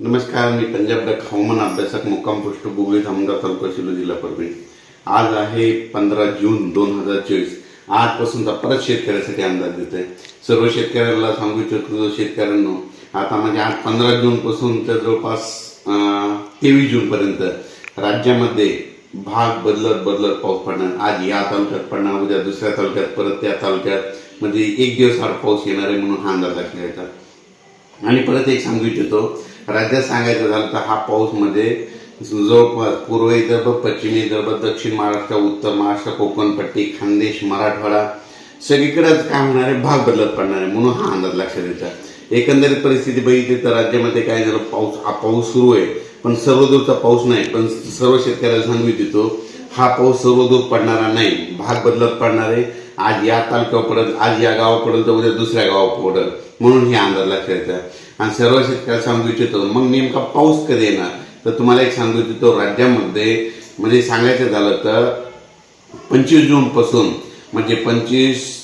नमस्कार मी पंजाब डक हवामान अभ्यासक मुक्काम पोस्ट बुगळी धामणगाव तालुका शिलो जिल्हा परभणी. आज आहे पंधरा जून दोन हजार चोवीस. आजपासूनचा परत शेतकऱ्यासाठी अंदाज देत आहे सर्व शेतकऱ्याला सांगू इच्छितो शेतकऱ्यांनो आता म्हणजे आज पंधरा जून पासून तर जवळपास तेवीस जून पर्यंत राज्यामध्ये भाग बदलत बदलत पाऊस पडणार. आज या तालुक्यात पडणार उद्या दुसऱ्या तालुक्यात परत त्या तालुक्यात. म्हणजे एक दिवस आड पाऊस येणार आहे म्हणून हा अंदाज लक्षात घ्यायचा. आणि परत एक सांगू इच्छितो राज्यात सांगायचं झालं तर हा पाऊसमध्ये जवळपास पूर्व विदर्भ पश्चिम विदर्भ दक्षिण महाराष्ट्र उत्तर महाराष्ट्र कोकण पट्टी खानदेश मराठवाडा सगळीकडेच काय होणार आहे? भाग बदलत पडणार आहे म्हणून हा अंदाज लक्षात येतात एकंदरीत परिस्थिती बघितली तर राज्यामध्ये काय झालं? पाऊस हा पाऊस सुरू आहे पण सर्वदूरचा पाऊस नाही. पण सर्व शेतकऱ्याला सांगू इच्छितो हा पाऊस सर्वदूर पडणारा नाही. भाग बदलत पडणार आहे. आज या तालुक्यावर पडत आज या गावापर्यंत उद्या दुसऱ्या गावावर म्हणून हे अंदाज लक्षात घ्यायचा आणि सर्व शेतकऱ्याला सांगू इच्छितो मग नेमका पाऊस कधी येणार? तर तुम्हाला एक सांगू इच्छितो राज्यामध्ये म्हणजे सांगायचं झालं तर पंचवीस जूनपासून म्हणजे पंचवीस